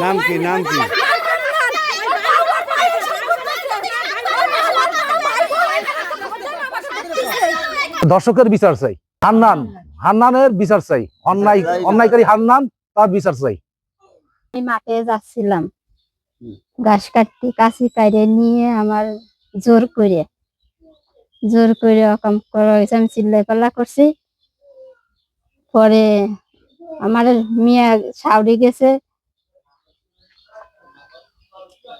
নাম কি নাম কি? দর্শকের বিচার চাই। হান্নান হান্নানের বিচার চাই। অন্যায় অন্যায়কারী হান্নান তার বিচার চাই। আমি মাঠে যাচ্ছিলাম। ঘাস কাটতে কাশি কাইরে নিয়ে আমার জোর করে জোর করে অকাম করা হয়েছে। আমি চিল্লাই পাল্লা করছি। পরে আমার মেয়ে সাউরি গেছে।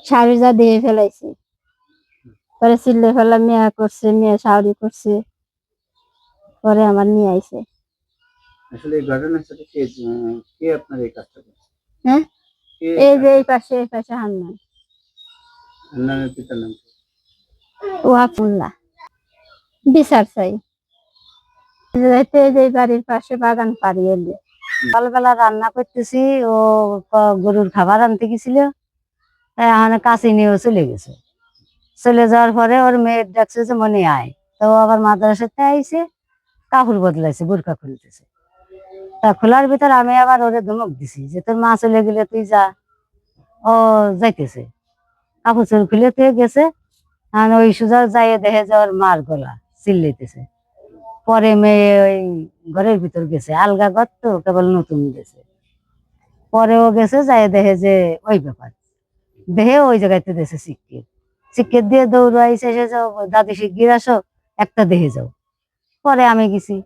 যা দিয়ে ফেলাইছে। পরে চিল্লাই ফেলা মেয়ে করছে মেয়ে সাউরি করছে। পরে আমার নিয়ে আইছে। আসলে এই ঘটনার সাথে কে কে আপনার এই কাজটা করছে? হ্যাঁ? এই যে এই পাশে এই পাশে হান্নান। হান্নানের পিতার নাম কি? ওয়াপুল্লা বিচার চাই। যাইতে যে বাড়ির পাশে বাগান পাড়ি এলে। সকালবেলা রান্না করতেছি ও গরুর খাবার আনতে গেছিল। এখন কাছে নিয়েও চলে গেছে। চলে যাওয়ার পরে ওর মেয়ের ডাকছে যে মনে আয়। তো আবার মাদ্রাসাতে আইছে, কাপড় বদলাইছে বোরকা খুলতেছে। তা খোলার ভিতর আমি আবার ওরে ধমক দিছি যে, তোর মা চলে গেলে তুই যা। ও যাইতেছে। কাপড় চোর খুলে তুই গেছে। আর ওই সুজা যাইয়ে দেখে যে ওর মার গলা চিল্লাইতেছে। পরে মেয়ে ওই ঘরের ভিতর গেছে, আলগা ঘর তো, কেবল নতুন গেছে। পরে ও গেছে যাই দেখে যে ওই ব্যাপার। দেখে ওই জায়গাতে দেশে শিক্ষিত শিক্ষিত দিয়ে দৌড়াইছে এসে যাও দাদি শিগগির আসো, একটা দেহে যাও। পরে আমি গেছি,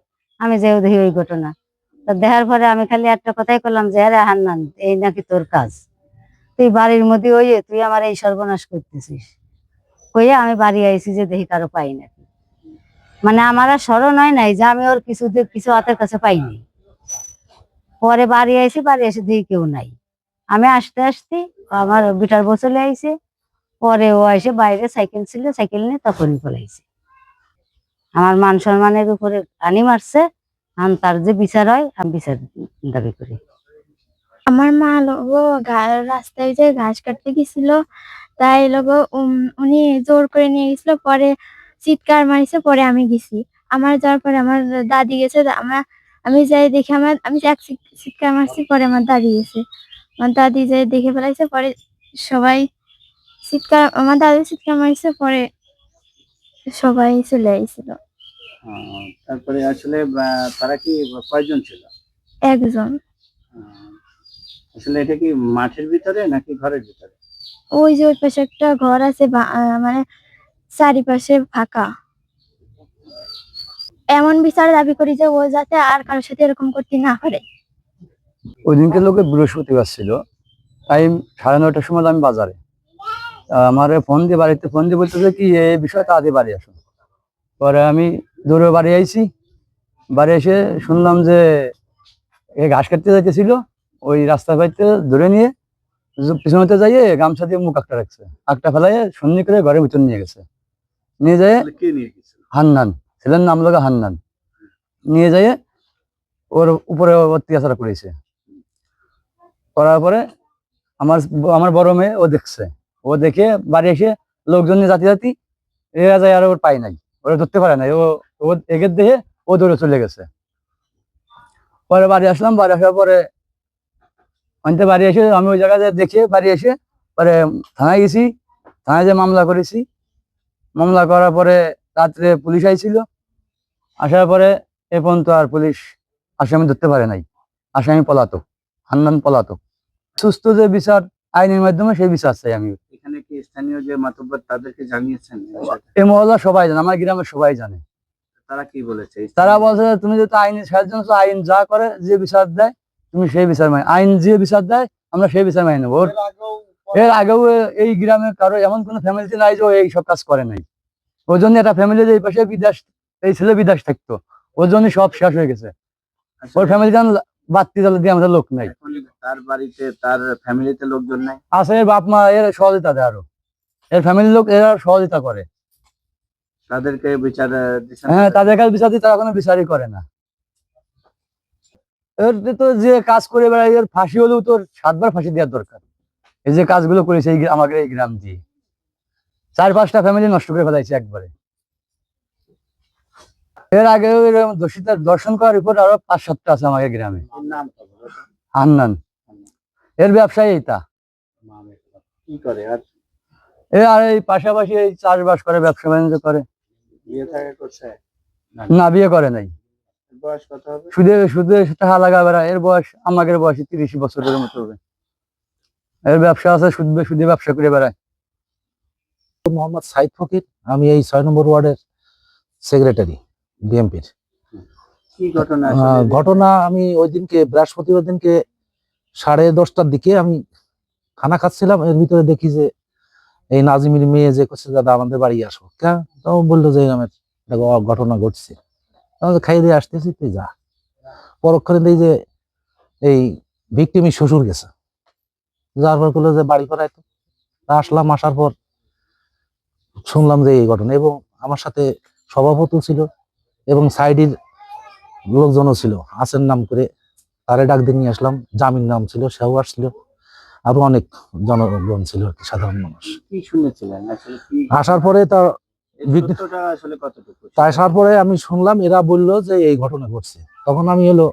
আমি যেও দেখি ওই ঘটনা। তা দেখার পরে আমি খালি একটা কথাই করলাম যে, আরে হান্নান, এই নাকি তোর কাজ? তুই বাড়ির মধ্যে ওই তুই আমার এই সর্বনাশ করতেছিস। কইয়া আমি বাড়ি আইছি যে দেখি কারও পাই নাকি। মানে আমার আর স্মরণ হয় নাই যে আমি ওর কিছু কিছু হাতের কাছে পাইনি। পরে বাড়ি আইছি, বাড়ি এসে দেখি কেউ নাই। আমি আসতে আসতে আমার বিটার বউ চলে আইছে পরে ও এসে বাইরে সাইকেল ছিল সাইকেল নিয়ে তখনই পলাইছে আমার মান সম্মানের উপরে আনি মারছে আমি তার যে বিচার হয় আমি বিচার দাবি করি। আমার মা গা- রাস্তায় যে ঘাস কাটতে গেছিল তাই উম, উনি জোর করে নিয়ে গেছিল পরে চিৎকার মারিছে পরে আমি গেছি। আমার যাওয়ার পরে আমার দাদি গেছে আমার আমি যাই দেখে আমার আমি এক চিৎকার মারছি পরে আমার দাদি গেছে। আমার দাদি যে দেখে ফেলাইছে পরে সবাই চিৎকার আমার দাদি চিৎকার মারিছে পরে সবাই চলে আইছিল। তারপরে আসলে তারা কি কয়জন ছিল? একজন। আসলে এটা কি মাঠের ভিতরে নাকি ঘরের ভিতরে? ওই যে ওই পাশে একটা ঘর আছে মানে চারিপাশে ফাঁকা। এমন বিচার দাবি করি যে ও যাতে আর কারোর সাথে এরকম করতে না পারে। ওই দিনকে লোকে বৃহস্পতিবার ছিল। টাইম সাড়ে নটার সময় আমি বাজারে। আমার ফোন দিয়ে বাড়িতে ফোন দিয়ে বলতেছে কি এই বিষয়ে তাড়াতাড়ি বাড়ি আসুন পরে আমি দৌড়ে বাড়ি আইছি। বাড়ি এসে শুনলাম যে এ ঘাস কাটতে যাইতেছিল। ওই রাস্তা পাইতে ধরে নিয়ে পিছনেতে যাইয়ে গামছা দিয়ে মুখ একটা রাখছে। একটা ফেলাইয়ে সন্নি করে ঘরের ভিতর নিয়ে গেছে। নিয়ে যায় হান্নান। ছেলের নাম লগা হান্নান। নিয়ে যাইয়ে ওর উপরে অত্যাচার করেছে। করার পরে আমার আমার বড় মেয়ে ও দেখছে। ও দেখে বাড়ি এসে লোকজন জাতি জাতি, এরা যায় আর ওর পাই নাই। ওরা ধরতে পারে নাই। ও ও এগের দেখে ও দৌড়ে চলে গেছে। পরে বাড়ি আসলাম। বাড়ি আসার পরে অন্তে বাড়ি এসে আমি ওই জায়গায় দেখে বাড়ি এসে পরে থানায় গেছি। থানায় যে মামলা করেছি। মামলা করার পরে রাত্রে পুলিশ আইছিল। আসার পরে এ পর্যন্ত আর পুলিশ আসামি ধরতে পারে নাই। আসামি পলাতক। হান্নান পলাতক। সুস্থ যে বিচার আইনের মাধ্যমে সেই বিচার চাই আমি। এখানে কি স্থানীয় যে মাতব্বর তাদেরকে জানিয়েছেন? এই মহল্লা সবাই জানে আমার গ্রামের সবাই জানে। তারা কি বলেছে? তারা বলছে তুমি যদি আইনের সাহায্য আইন যা করে যে বিচার দেয় তুমি সেই বিচার মানি আইন যে বিচার দেয় আমরা সেই বিচার মানি নেব। এর আগেও এই গ্রামে কারও এমন কোনো ফ্যামিলিতে নাই যে এই সব কাজ করে নাই। ওই জন্য একটা ফ্যামিলি যে এই পাশে বিদেশ এই ছেলে বিদেশ থাকতো। ওর জন্য সব শেষ হয়ে গেছে। আসলে ওর ফ্যামিলি যেন বাত্তি জ্বালা দিয়ে আমাদের লোক নাই। তার বাড়িতে তার ফ্যামিলিতে লোকজন নাই। আছে এর বাপ মা এর সহযোগিতা দেয় আরও। এর ফ্যামিলির লোক এরা সহযোগিতা করে। তাদেরকে বিচার হ্যাঁ তাদের? কাছে বিচার দিই তারা কোনো বিচারই করে না। এর তো যে কাজ করে বেড়ায় এর ফাঁসি হলেও তোর সাতবার ফাঁসি দেওয়ার দরকার। এই যে কাজগুলো করেছে এই আমাদের এই গ্রাম দিয়ে। চার পাঁচটা ফ্যামিলি নষ্ট করে ফেলাইছে একবারে। এর আগে দোষিতার দর্শন করার রিপোর্ট আরও পাঁচ সাতটা আছে আমাদের গ্রামে? হান্নান। এর ব্যবসায়ী কি করে আর? এ আর এই পাশাপাশি এই চাষবাস করে ব্যবসা বাণিজ্য করে। বিয়ে থাকা করছে না বিয়ে করে নাই। বয়স কত হবে? সুদে সুদে টাকা লাগা বেড়া এর বয়স আমাদের বয়স তিরিশ বছরের মতো হবে। এর ব্যবসা আছে সুদ সুদে ব্যবসা করে বেড়ায়। মোহাম্মদ সাইদ ফকির আমি এই ছয় নম্বর ওয়ার্ডের সেক্রেটারি বিএমপির। কি ঘটনা ঘটনা আমি ওই দিনকে বৃহস্পতিবার দিনকে সাড়ে দশটার দিকে আমি খানা খাচ্ছিলাম। এর ভিতরে দেখি যে এই নাজিমের মেয়ে যে করছে দাদা, আমাদের বাড়ি আসো। কেন তো বলল যে ঘ- ঘটনা ঘটছে। আমাকে খাইয়ে দিয়ে আসতেছি, তুই যা। পরক্ষণে দেখি যে, এই ভিক্টিমি শ্বশুর গেছে। যার পর করল যে, বাড়ি করায় তো। আসলাম, আসার পর শুনলাম যে এই ঘটনা এবং আমার সাথে সভাপতি ছিল এবং সাইডের লোকজনও ছিল। আসেন নাম করে তারে ডাক দিয়ে নিয়ে আসলাম। জামিন নাম ছিল সেও আসছিল আরও অনেক জনগণ ছিল আর কি সাধারণ মানুষ। কি শুনেছিলেন? আসার পরে তার আসার পরে আমি শুনলাম এরা বলল যে এই ঘটনা ঘটছে। তখন আমি এলো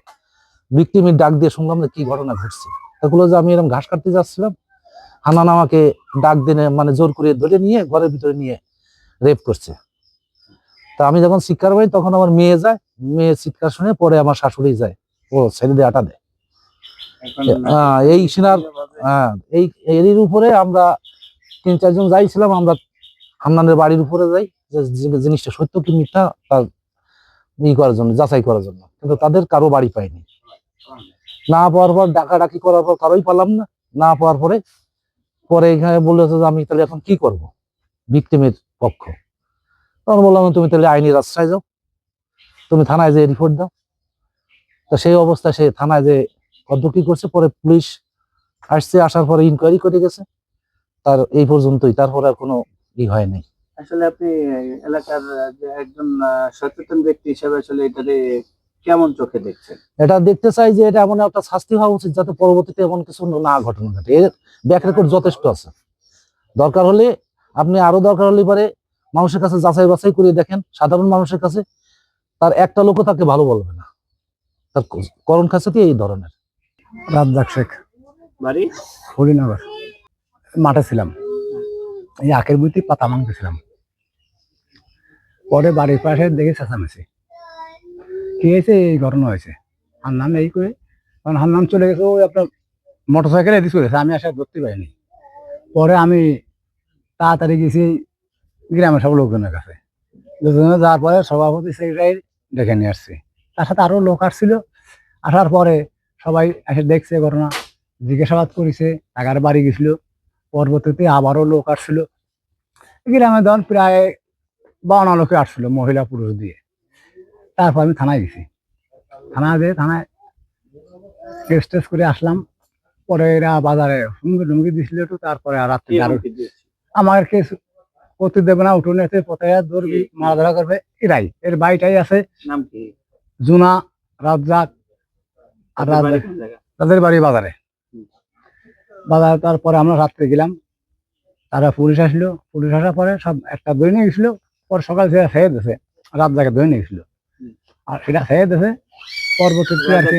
ভিক্টিমের ডাক দিয়ে শুনলাম যে কি ঘটনা ঘটছে। এগুলো যে আমি এরকম ঘাস কাটতে যাচ্ছিলাম। হানান আমাকে ডাক দিয়ে মানে জোর করে ধরে নিয়ে ঘরের ভিতরে নিয়ে রেপ করছে। তা আমি যখন শিক্ষার পাই তখন আমার মেয়ে যায়। মেয়ে চিৎকার শুনে পরে আমার শাশুড়ি যায়। ও ছেড়ে দিয়ে আটা দেয় এই সিনার হ্যাঁ এই এরই উপরে আমরা তিন চারজন যাইছিলাম আমরা হান্নানের বাড়ির উপরে যাই জিনিসটা সত্য কি মিথ্যা তার ই করার জন্য যাচাই করার জন্য। কিন্তু তাদের কারও বাড়ি পাইনি। না পাওয়ার পর ডাকাডাকি করার পর কারোই পালাম না। না পাওয়ার পরে পরে এখানে বলল যে আমি তাহলে এখন কি করব? ভিক্টিমের পক্ষ। তখন বললাম তুমি তাহলে আইনি রাস্তায় যাও। তুমি থানায় যে রিপোর্ট দাও। তো সেই অবস্থায় সে থানায় যে কত কি করছে পরে পুলিশ আসছে আসার পরে ইনকোয়ারি করে গেছে। তার এই পর্যন্তই তারপরে আর কোনো ই হয় নাই। আসলে আপনি এলাকার একজন সচেতন ব্যক্তি হিসেবে আসলে এটারে কেমন চোখে দেখছেন? এটা দেখতে চাই যে এটা এমন একটা শাস্তি হওয়া উচিত যাতে পরবর্তীতে এমন কিছু না ঘটনা ঘটে। এর ব্যাক রেকর্ড যথেষ্ট আছে। দরকার হলে আপনি আরও দরকার হলে পরে মানুষের কাছে যাচাই বাছাই করে দেখেন। সাধারণ মানুষের কাছে তার একটা লোকও তাকে ভালো বলবে না। তার করণ এই ধরনের। রাজ্জাক শেখ। বাড়ি? হরিনগর। মাঠে ছিলাম। এই আখের বুঝতে পাতা মাংতেছিলাম পরে বাড়ির পাশে দেখে চেঁচামেচি। কি হয়েছে? এই ঘটনা হয়েছে। হান্নান এই করে কারণ হান্নান চলে গেছে ওই আপনার মোটর সাইকেলে এদিকে চলে গেছে আমি আসা ধরতে পারিনি। পরে আমি তাড়াতাড়ি গেছি গ্রামের সব লোকজনের কাছে। লোকজনে যাওয়ার পরে সভাপতি সেক্রেটারি ডেকে নিয়ে আসছে। তার সাথে আরও লোক আসছিল। আসার পরে সবাই এসে দেখছে ঘটনা জিজ্ঞাসাবাদ করেছে টাকার বাড়ি গেছিল। পরবর্তীতে আবারও লোক আসছিল। গ্রামে ধরুন প্রায় বাউন্ন লোকে আসছিল মহিলা পুরুষ দিয়ে। তারপর আমি থানায় গেছি। থানায় দিয়ে থানায় কেস টেস করে আসলাম। পরে এরা বাজারে হুমকি টুমকি দিছিল একটু তারপরে আর রাত্রে? আমার কেস করতে দেবে না উঠোনে পথে ধরবি মারা ধরা করবে এরাই। এর বাড়িটাই আছে। নাম কি? জুনা রাজ্জাক আর বাড়ি রাজ্জাক তাদের বাড়ি বাজারে। বাজারে তারপরে আমরা রাত্রে গেলাম। তারা পুলিশ আসলো। পুলিশ আসার পরে সব একটা দই নিয়ে গেছিল। পরে সকাল থেকে খেয়ে দিয়েছে রাত জায়গায় দই নিয়ে গেছিল। আর এটা খেয়ে দিয়েছে পরবর্তীতে আর কি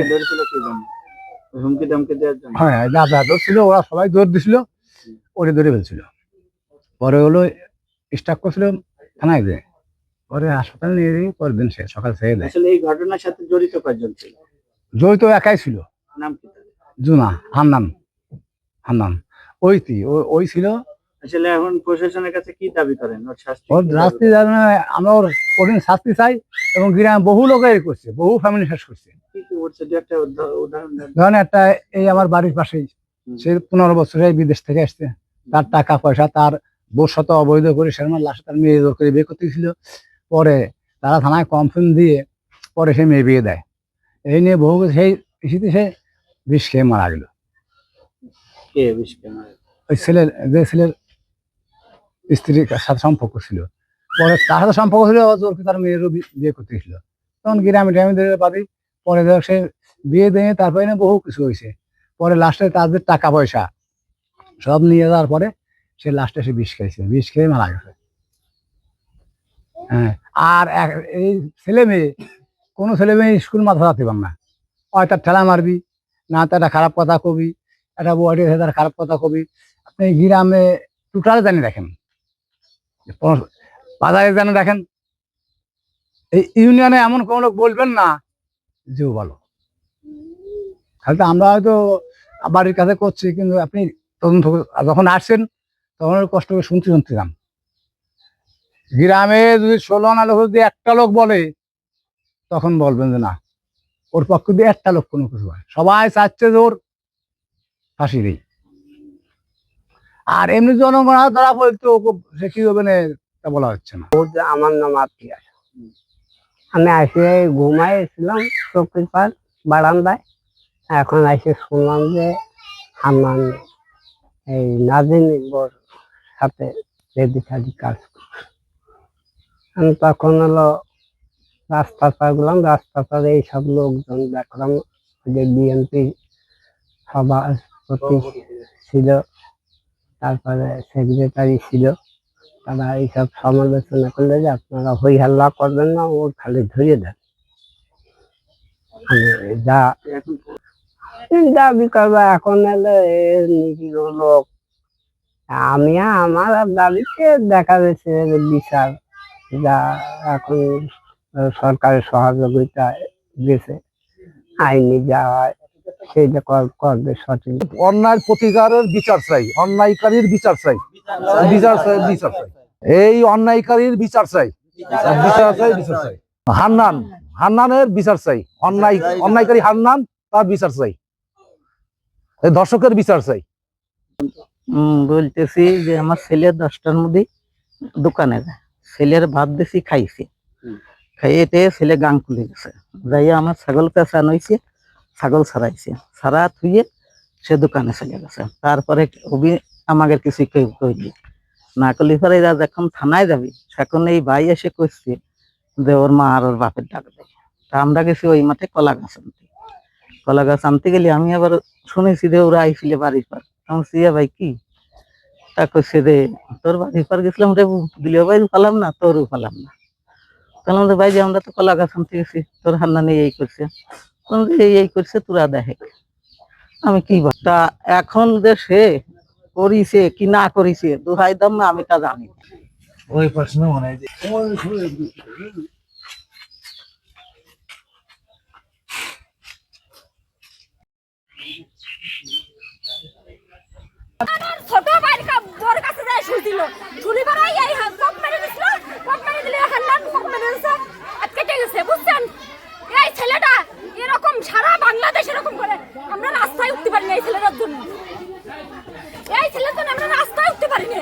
রাজাকে ধরেছিল হ্যাঁ ওরা সবাই দৌড় দিছিল। ওরে ধরে ফেলছিল। পরে হলো স্টাক করছিল থানায় যে পরে হাসপাতালে নিয়ে গিয়ে পরের দিন সে সকাল খেয়ে দেয়। আসলে এই ঘটনার সাথে জড়িত কয়জন ছিল? জড়িত একাই ছিল। নাম কি তার? জুনা হান্নান হান্নান। ওই তি ও- ওই ছিল। আসলে এখন প্রশাসনের কাছে কি দাবি করেন? ওর শাস্তি ওর কি শাস্তি জানে না, আমরা ওর কঠিন শাস্তি চাই এবং গ্রামে বহু লোক এই করছে বহু ফ্যামিলি শেষ করছে। কি কি করছে দু একটা উদাহ- উদাহরণ দেন। ধরেন একটা এই আমার বাড়ির পাশেই। সে পনেরো বছরে বিদেশ থেকে আসছে। তার টাকা পয়সা তার বোর সাথে অবৈধ করে সেরকম লাস্টে তার মেয়ে জোর করে বিয়ে করতে গেছিল। পরে তারা থানায় কমপ্লেন দিয়ে পরে সে মেয়ে বিয়ে দেয়। এই নিয়ে বহু সেই ইস্যুতে সে বিষ খেয়ে মারা গেল। কে বিষ কেন ওই ছেলের যে ছেলের স্ত্রীর সাথে সম্পর্ক ছিল। পরে তার সাথে সম্পর্ক ছিল জোর তার মেয়েরও বিয়ে করতে গেছিল। তখন গ্রামে ট্রামে ধরে পাবি পরে ধর সে বিয়ে দিয়ে তারপরে না বহু কিছু হয়েছে। পরে লাস্টে তাদের টাকা পয়সা সব নিয়ে যাওয়ার পরে সে লাস্টে সে বিষ খেয়েছে। বিষ খেয়ে মারা গেছে। হ্যাঁ। আর এই ছেলে মেয়ে, কোনো ছেলে মেয়ে স্কুল মাথা রাখতে পার না। হয় তার ঠেলা মারবি, না তার একটা খারাপ কথা কবি, একটা বউয়াটি তার খারাপ কথা কবি। আপনি গ্রামে টোটাল জানি দেখেন বাজারে জানি দেখেন, এই ইউনিয়নে এমন কোনো লোক বলবেন না, যে ভালো। খালি তো আমরা হয়তো বাড়ির কাছে করছি, কিন্তু আপনি করে- যখন আসছেন, তখন কষ্ট করে শুনতে শুনছিলাম গ্রামে যদি ষোলো আনা লোক যদি একটা লোক বলে, তখন বলবেন যে না, ওর পক্ষ দিয়ে একটা লোক কোনো কিছু হয়। সবাই চাচ্ছে যে ওর ফাঁসি দেই আর এমনি জনগণ ধরা পড়তো সে কি হবে না বলা হচ্ছে না। আমার নাম আতিয়া আমি এসে ঘুমাইছিলাম চোখের পার বারান্দায়। এখন এসে শুনলাম যে আমার এই নাজিন সাথে রেডি কাজ তখন হলো রাস্তা পার গেলাম রাস্তা পারে এইসব লোকজন দেখলাম যে বিএনপি সভাপতি ছিল, তারপরে সেক্রেটারি ছিল, তারা এইসব সমালোচনা করলে যে আপনারা হই হাল্লা করবেন না ওর খালি ধরিয়ে দেন। যা দাবি করব, এখন এলো নিরীহ লোক, আমি আমার দাবিতে দেখা যাচ্ছে বিচার যা এখন সরকারের সহযোগিতা দিয়েছে আইনি যা হয় সেইটা কর- করবে সঠিক। অন্যায়ের প্রতিকারের বিচার চাই অন্যায়কারীর বিচার চাই বিচার চাই বিচার চাই। এই অন্যায়কারীর বিচার চাই বিচার চাই বিচার চাই। হান্নান হান্নানের বিচার চাই অন্যায় অন্যায়কারী হান্নান তার বিচার চাই। এই দর্শকের বিচার চাই। উম, বলতেছি যে আমার ছেলে দশটার মধ্যে দোকানে যায়। ছেলের ভাত দিছি খাইছে। খাইয়ে ছেলে গাং খুলে গেছে। যাইয়া আমার ছাগল পেঁচান হয়েছে ছাগল ছাড়াইছে। ছাড়া থুয়ে সে দোকানে চলে গেছে। তারপরে অভি আমাকে কিছু কেউ কইলি না। করলে পরে যখন থানায় যাবি সেখন এই ভাই এসে কইছে যে ওর মা আর ওর বাপের ডাক দেয়। তা আমরা গেছি ওই মাঠে কলা গাছ আনতে। কলা গাছ আনতে গেলে আমি আবার শুনেছি যে ওরা আইছিলে বাড়ির পর। আমি সিয়া ভাই কি? কইছে রে তোর বাড়ির পর গেছিলাম রে দিলেও ভাই পালাম না তোরও পালাম না। বললাম যে ভাই যে আমরা তো কলা গাছ আনতে গেছি তোর হান্না নিয়ে এই করছে। বললাম যে এই এই করছে তোরা দেখে। আমি কি বল- তা এখন যে সে করিছে কি না করিছে দুহাই দাম না আমি তা জানি না। ওই প্রশ্ন মনে হয় ছোট কা বড় কাছে যায় শুই দিল। শুনি পরে এই পক মেরে দিছিল, পক মেরে দিলে হাল্লান পক মেরে দিছে, আজ কেটে গেছে, বুঝছেন? এই ছেলেটা এরকম সারা বাংলাদেশ এরকম করে। আমরা রাস্তায় উঠতে পারিনি এই ছেলেটার জন্য। এই ছেলের জন্য আমরা রাস্তায় উঠতে পারিনি।